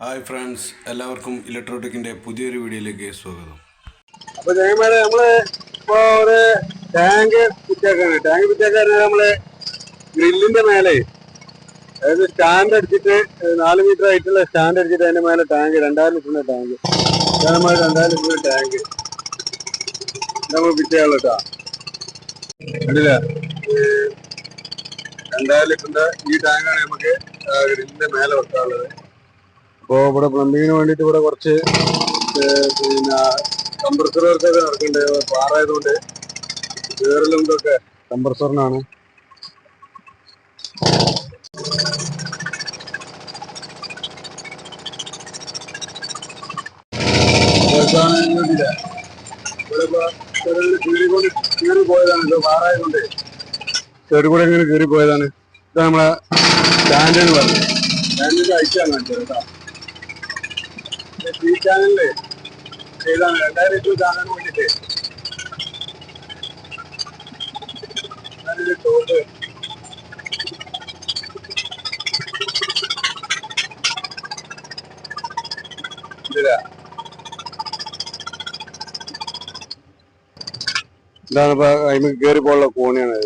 Hi friends എല്ലാവർക്കും ഇലക്ട്രോട്ടിക്കിന്റെ പുതിയൊരു വീഡിയോയിലേക്ക് സ്വാഗതം. അപ്പൊ ജയമാരെ നമ്മൾ ഇപ്പൊ ഒരു ടാങ്ക് കുറ്റിയാക്കാണ് ടാങ്ക് കുറ്റിയാക്കാൻ നമ്മൾ ഗ്രില്ലിന്റെ മേലെ. അതായത് സ്റ്റാൻഡ് അടിച്ചിട്ട് നാല് മീറ്റർ ആയിട്ടുള്ള സ്റ്റാൻഡ് അടിച്ചിട്ട് അതിന്റെ മേലെ ടാങ്ക് രണ്ടായിരം ലിറ്ററിന്റെ ടാങ്ക്. നമ്മൾ രണ്ടായിരം ലിറ്ററിന്റെ ടാങ്ക്. നമ്മൾ കുറ്റിയാളോ കേട്ടോ. കണ്ടില്ല? രണ്ടായിരം ലിറ്ററിന്റെ ഈ ടാങ്കാണ് നമുക്ക് ഗ്രില്ലിന്റെ മേലെ വെക്കാനുള്ളത്. അപ്പോ ഇവിടെ പ്ലംബിങ്ങിന് വേണ്ടിയിട്ട് ഇവിടെ കുറച്ച് പിന്നെ കംപ്രസർ വർക്കൊക്കെ നടക്കുന്നുണ്ട് പാറായതുകൊണ്ട് വേറെല്ലാം ഇതൊക്കെ കംപ്രസറിനാണ് കീറി പോയതാണ്. ഇത് പാറായതുകൊണ്ട് ചെറു കൂടെ ഇങ്ങനെ കീറി പോയതാണ്. ഇത് നമ്മളെ സ്റ്റാൻഡ് എന്ന് പറഞ്ഞു സ്റ്റാൻഡേർഡ് അയച്ചാണ് കേട്ടോ. ഈ ചാനലിൽ ചെയ്താണ് രണ്ടായിരം കാണാൻ വേണ്ടിട്ട് അതിന്റെ ടോപ്പ് ഇതിലാ. ഇതാണ് അതിന് കയറി പോലുള്ള കോണിയാണ്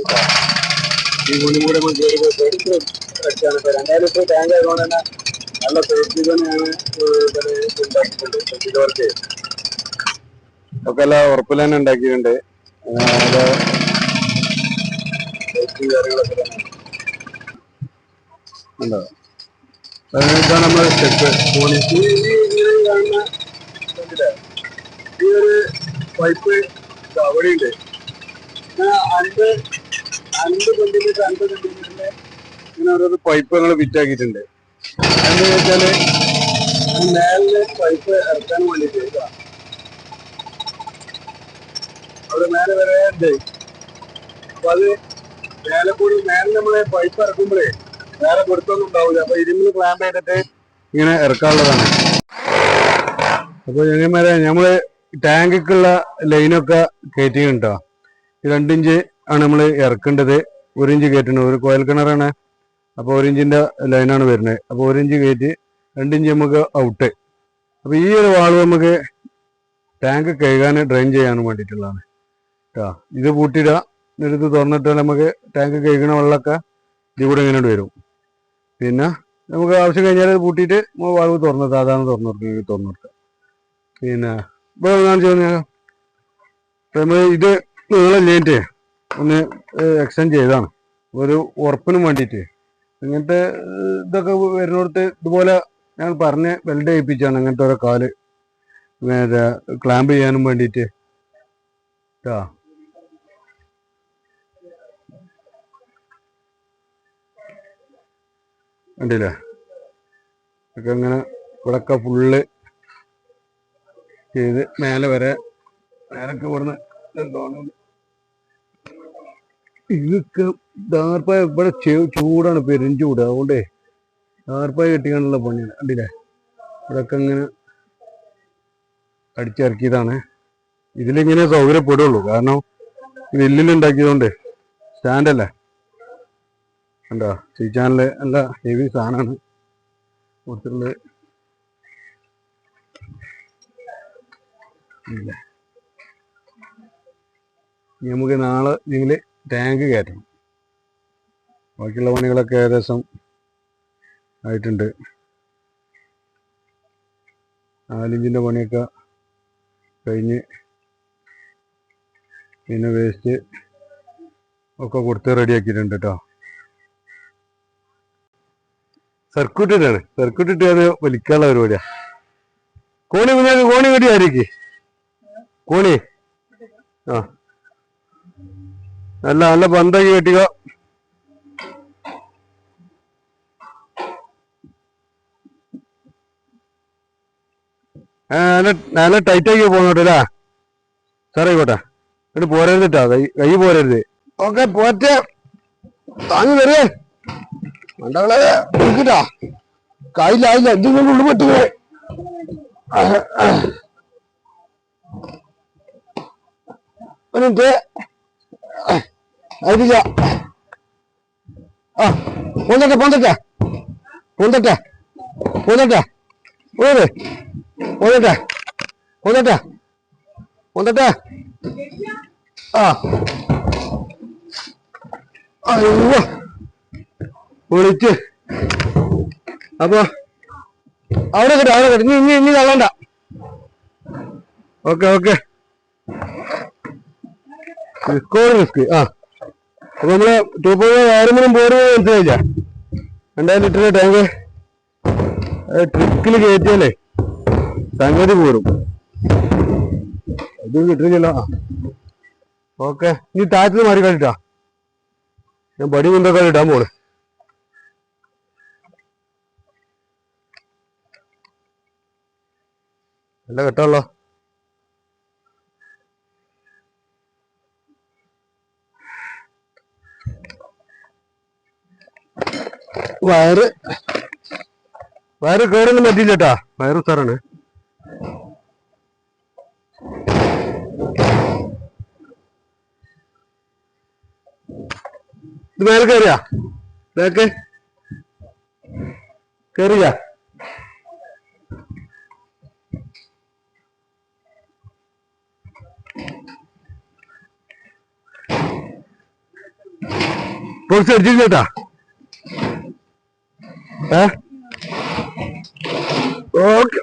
ഈ കോണി കൂടെ നമ്മൾ കയറി പോയി അടിച്ചാണ്. രണ്ടായിരം ലിറ്റർ ടാങ്ക് ആയതുകൊണ്ട് തന്നെ നല്ല സേഫ്റ്റി തന്നെയാണ് ഇതിൽ ഉണ്ടാക്കിയിട്ടുണ്ട് ഒക്കെ എല്ലാം ഉറപ്പിൽ തന്നെ ഉണ്ടാക്കിയിട്ടുണ്ട്. അത് സേഫ്റ്റി കാര്യങ്ങളൊക്കെ തന്നെ. ഉണ്ടോ? ഇതാണ് നമ്മളെ സ്റ്റെപ്പ് കോണി ഈ ഒരു പൈപ്പ് അവിടെയുണ്ട്. ഇങ്ങനെ അൻപത് അൻപത് സെന്റിമീറ്റർ അൻപത് സെന്റിമീറ്ററിന്റെ ഇങ്ങനെ ഓരോ പൈപ്പ് ഞങ്ങൾ ഫിറ്റാക്കിയിട്ടുണ്ട് എന്താ വെച്ചാൽ മേലിലെ പൈപ്പ് ഇറക്കാൻ വേണ്ടിയിട്ട് ഇതാ. അവിടെ മേലെ വരെ ഉണ്ട്. അപ്പൊ അത് മേലെ കൂടി മേലെ നമ്മൾ പൈപ്പ് ഇറക്കുമ്പോഴേ വേറെ കൊടുത്തൊന്നും ഉണ്ടാവില്ല അപ്പൊ ഇരുമ്പിൽ ക്ലാമ്പ് ചെയ്തിട്ട് ഇങ്ങനെ ഇറക്കാനുള്ളതാണ്. അപ്പൊ ഞങ്ങന്മാരെ നമ്മൾ ടാങ്കിക്കുള്ള ലൈനൊക്കെ കയറ്റിയിട്ടുണ്ടോ രണ്ടിഞ്ച് ആണ് നമ്മൾ ഇറക്കേണ്ടത്. ഒരു ഇഞ്ച് കയറ്റുന്നത് ഒരു കോയൽ കിണറാണ് അപ്പോൾ ഒരു ഇഞ്ചിന്റെ ലൈനാണ് വരുന്നത്. അപ്പോൾ ഒരു ഇഞ്ച് കയറ്റി രണ്ട് ഇഞ്ച് നമുക്ക് ഔട്ട് അപ്പോൾ ഈ ഒരു വാൾവ് നമുക്ക് ടാങ്ക് കഴുകാൻ ഡ്രെയിൻ ചെയ്യാനും വേണ്ടിയിട്ടുള്ളതാണ്. കേട്ടോ ഇത് പൂട്ടിയിടുക. എന്നിട്ട് തുറന്നിട്ട് നമുക്ക് ടാങ്ക് കഴുകണ വെള്ളമൊക്കെ ഇതിലൂടെ ഇങ്ങനെ വരും. പിന്നെ നമുക്ക് ആവശ്യം കഴിഞ്ഞാൽ ഇത് പൂട്ടിയിട്ട് വാൾവ് തുറന്ന് സാധാരണ തുറന്നു കൊടുക്കുക തുറന്നു കൊടുക്കുക പിന്നെ ഇപ്പോൾ കാണിച്ചു കഴിഞ്ഞാൽ നമ്മൾ ഇത് നീളല്ലേറ്റ് ഒന്ന് എക്സ്റ്റെൻഡ് ചെയ്താണ്. ഒരു ഉറപ്പിനും വേണ്ടിയിട്ട്. ഇങ്ങനത്തെ ഇതൊക്കെ വരുന്നിടത്ത് ഇതുപോലെ ഞങ്ങൾ പറഞ്ഞ് വെൽഡ് ചെയ്യിപ്പിച്ചാണ് അങ്ങനത്തെ ഓരോ കാൽ ക്ലാമ്പ് ചെയ്യാനും വേണ്ടിയിട്ട് ട്ടാ. കണ്ടില്ലേ? ഒക്കെ ഇങ്ങനെ ഇവിടൊക്കെ ഫുള്ള് ചെയ്ത് മേലെ വരെ മേലൊക്കെ ഇവിടുന്ന് എന്താണ് ഇതൊക്കെ ദാർപ്പായ ഇവിടെ ചൂടാണ് ചൂടാണ് പെരുംചൂട് അതുകൊണ്ടേ ദാർപ്പായ കെട്ടിക്കാനുള്ള പണിയാണ് കണ്ടില്ലേ? ഇവിടെയൊക്കെ ഇങ്ങനെ അടിച്ചിറക്കിയതാണ്. ഇതിലിങ്ങനെ സൗകര്യപ്പെടുള്ളൂ. കാരണം ഇത് എല്ലിലുണ്ടാക്കിയതുകൊണ്ട് സ്റ്റാൻഡല്ലേ? കണ്ടോ? ചീച്ചാനിൽ നല്ല ഹെവി സാധനമാണ്. കൊടുത്തിട്ടുള്ളത് ഇല്ല? നമുക്ക് നാളെ ഇതിൽ ടാങ്ക് കയറ്റണം ബാക്കിയുള്ള പണികളൊക്കെ ഏകദേശം ആയിട്ടുണ്ട്. നാലിഞ്ചിന്റെ പണിയൊക്കെ കഴിഞ്ഞ് പിന്നെ വേസ്റ്റ് ഒക്കെ കൊടുത്ത് റെഡിയാക്കിയിട്ടുണ്ട് കേട്ടോ സർക്യൂട്ട് ഇട്ടാണ്. സർക്യൂട്ട് ഇട്ട് അത് വലിക്കാനുള്ള പരിപാടിയാ. കോണി കോണി കടി ആയിരിക്കും കോണി? ആ. നല്ല നല്ല പന്താക്കി കെട്ടിക്കോ. നല്ല നല്ല ടൈറ്റാക്കി പോന്നോട്ടല്ലേ സാറേ ആയിക്കോട്ടെ. എന്നിട്ട് പോരരുത് കേട്ടോ കൈ കൈ പോരരുത്. ഓക്കെ പോറ്റ. താങ്ങി വരേ. മണ്ടകളെ വിളിക്കട്ടാ കായില്ല എന്തെങ്കിലും ഉള്ളു പറ്റുക എന്നിട്ട് അതില്ല ആ പോന്നട്ടെ പോന്നട്ടെ പോന്നട്ടെ പോന്നട്ടെ പോരെ പോന്നട്ടെ പോന്നട്ടെ പോന്നട്ടെ ആ. അയ്യോ. വിളിച്ച് അപ്പൊ അവിടെ കിട്ടും അവിടെ കിട്ടും. ഇനി ഇനി ഇനി തള്ളണ്ട. Okay okay. റിസ്ക് ആ. അപ്പൊ നമ്മൾ ടൂ പോയിന്റ് ആരെങ്കിലും ബോർഡ് മനസ്സിലായില്ല. രണ്ടായിരം ലിറ്റർ ടാങ്ക് ട്രിക്കിൽ കയറ്റിയാലേ സംഗതി പോരും. ഇത് കിട്ടുന്നില്ല ഓക്കെ. ഇനി താഴ്ത്തിൽ മാറി കളിട്ടാ ഞാൻ പടി മുമ്പ് ഇടാൻ പോണ് നല്ല കെട്ടാണല്ലോ. വയറ് വയറ് കേറൊന്നും പറ്റില്ല കേട്ടാ വയറ് സാറാണ് ഇത് മേലെ കയറിയാ ഇതൊക്കെ കയറിയാ ബോക്സ് അടിച്ചില്ലേട്ടാ ഏ ഓക്കെ.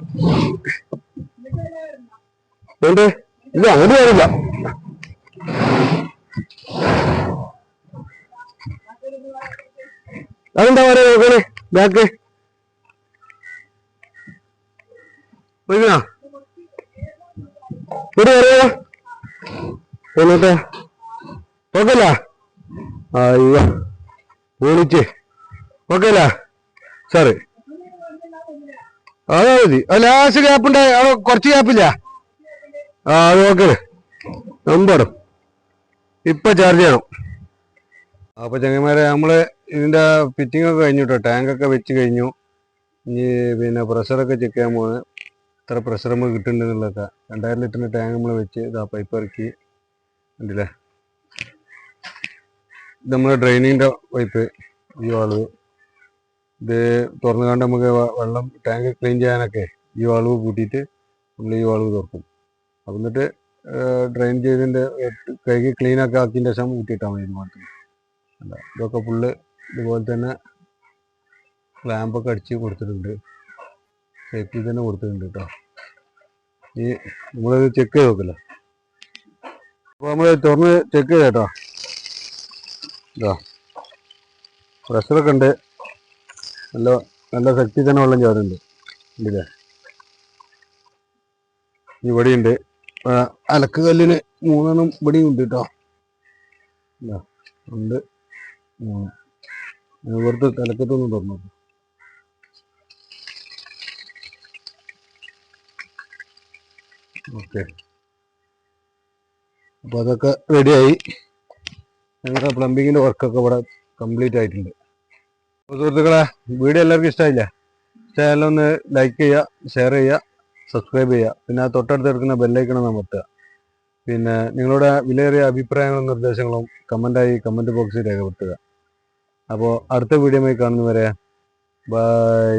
ഇല്ല അങ്ങോട്ട് കയറില്ല അതെന്താ പറയാ നോക്കണേ ബാക്ക് ഓക്കല്ല അയ്യോ വിളിച്ച്. ഓക്കല്ല സാറ് അതാ മതി. ലാസ്റ്റ് ഗ്യാപ്പ് അവിടെ കുറച്ച് ഗ്യാപ്പില്ല ആ അത് നോക്കണേ നമ്പറും ഇപ്പൊ ചാർജ് ചെയ്യണം. അപ്പൊ ചങ്ങന്മാരെ നമ്മൾ ഇതിന്റെ ഫിറ്റിംഗ് ഒക്കെ കഴിഞ്ഞു കേട്ടോ ടാങ്ക് ഒക്കെ വെച്ച് കഴിഞ്ഞു. ഇനി പിന്നെ പ്രഷറൊക്കെ ചെക്ക് ചെയ്യാൻ പോകുന്നത് എത്ര പ്രഷർ നമ്മൾ കിട്ടുന്നുണ്ടെന്നുള്ളതൊക്കെ രണ്ടായിരം ലിറ്ററിന്റെ ടാങ്ക് നമ്മൾ വെച്ച് ഇതാ പൈപ്പ് ഇറക്കി. ഉണ്ടല്ലേ നമ്മുടെ ഡ്രെയിനിങ്ങിന്റെ പൈപ്പ് ഈ വളവ് ഇത് തുറന്നു കണ്ട് നമുക്ക് വെള്ളം ടാങ്ക് ക്ലീൻ ചെയ്യാനൊക്കെ ഈ വളവ് കൂട്ടിയിട്ട് നമ്മൾ ഈ വളവ് തുറക്കും. അപ്പം എന്നിട്ട് ഡ്രെയിൻ ചെയ്തിന്റെ കൈക്ക് ക്ലീനൊക്കെ ആക്കിന്റെ ശേഷം കൂട്ടിയിട്ടാൽ മതി മാത്രം അല്ല ഇതൊക്കെ ഫുള്ള് ഇതുപോലെ തന്നെ ക്ലാമ്പൊക്കെ അടിച്ച് കൊടുത്തിട്ടുണ്ട്. സേഫ്റ്റി തന്നെ കൊടുത്തിട്ടുണ്ട് കേട്ടോ ഈ നമ്മളത് ചെക്ക് ചെയ്ത് നോക്കില്ല? അപ്പോൾ നമ്മൾ തുറന്ന് ചെക്ക് ചെയ്തേട്ടോ ഇതാ. പ്രഷറൊക്കെ ഉണ്ട്. നല്ല നല്ല ശക്തി തന്നെ വെള്ളം ചാടുന്നുണ്ട് ഇല്ലേ ഇവിടെയുണ്ട് അലക്ക് കല്ലിന് മൂന്നെണ്ണം ഇവിടെയും ഉണ്ട് കേട്ടോ ഉണ്ട്. മൂന്ന് ഇവിടുത്തെ തലക്കത്തൊന്നും തുറന്നു ഓക്കെ. അപ്പോൾ അതൊക്കെ റെഡിയായി ഞങ്ങളുടെ പ്ലംബിങ്ങിന്റെ വർക്കൊക്കെ ഇവിടെ കംപ്ലീറ്റ് ആയിട്ടുണ്ട്. സുഹൃത്തുക്കളെ വീഡിയോ എല്ലാവർക്കും ഇഷ്ടമായില്ല? ഇഷ്ടമായാലും ഒന്ന് ലൈക്ക് ചെയ്യുക ഷെയർ ചെയ്യുക സബ്സ്ക്രൈബ് ചെയ്യുക. പിന്നെ തൊട്ടടുത്ത് എടുക്കുന്ന ബെല്ലൈക്കണം അമർത്തുക. പിന്നെ നിങ്ങളുടെ വിലയേറിയ അഭിപ്രായങ്ങളും നിർദ്ദേശങ്ങളും കമന്റായി കമന്റ് ബോക്സിൽ രേഖപ്പെടുത്തുക. അപ്പോൾ അടുത്ത വീഡിയോ കാണുന്നവരെ ബൈ